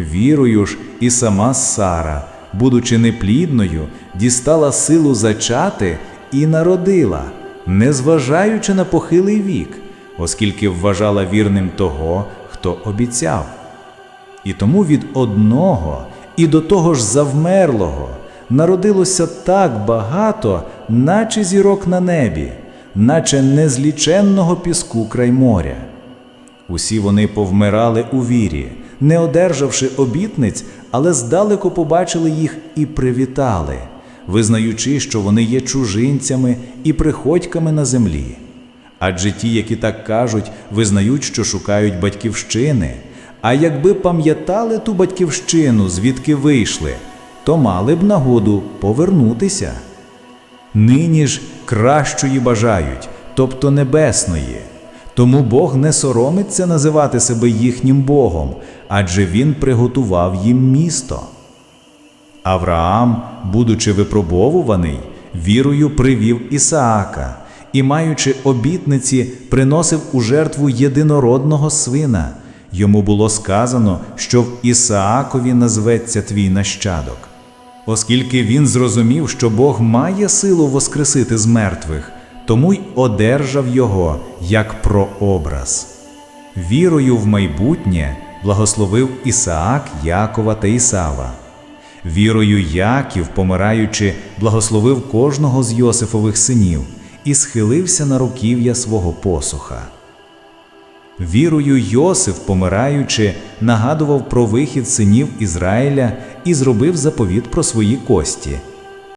Вірою ж і сама Сара, будучи неплідною, дістала силу зачати і народила, незважаючи на похилий вік, оскільки вважала вірним того, хто обіцяв. І тому від одного і до того ж завмерлого народилося так багато, наче зірок на небі, наче незліченного піску край моря. Усі вони повмирали у вірі, не одержавши обітниць, але здалеку побачили їх і привітали, визнаючи, що вони є чужинцями і приходьками на землі. Адже ті, які так кажуть, визнають, що шукають батьківщини. А якби пам'ятали ту батьківщину, звідки вийшли, то мали б нагоду повернутися. Нині ж кращої бажають, тобто небесної. Тому Бог не соромиться називати себе їхнім Богом, адже Він приготував їм місто. Авраам, будучи випробовуваний, вірою привів Ісаака і, маючи обітниці, приносив у жертву єдинородного свина. Йому було сказано, що в Ісаакові назветься твій нащадок. Оскільки він зрозумів, що Бог має силу воскресити з мертвих, тому й одержав його як прообраз. Вірою в майбутнє благословив Ісаак Якова та Ісава. Вірою Яків, помираючи, благословив кожного з Йосифових синів і схилився на руків'я свого посоха. Вірою Йосиф, помираючи, нагадував про вихід синів Ізраїля і зробив заповіт про свої кості,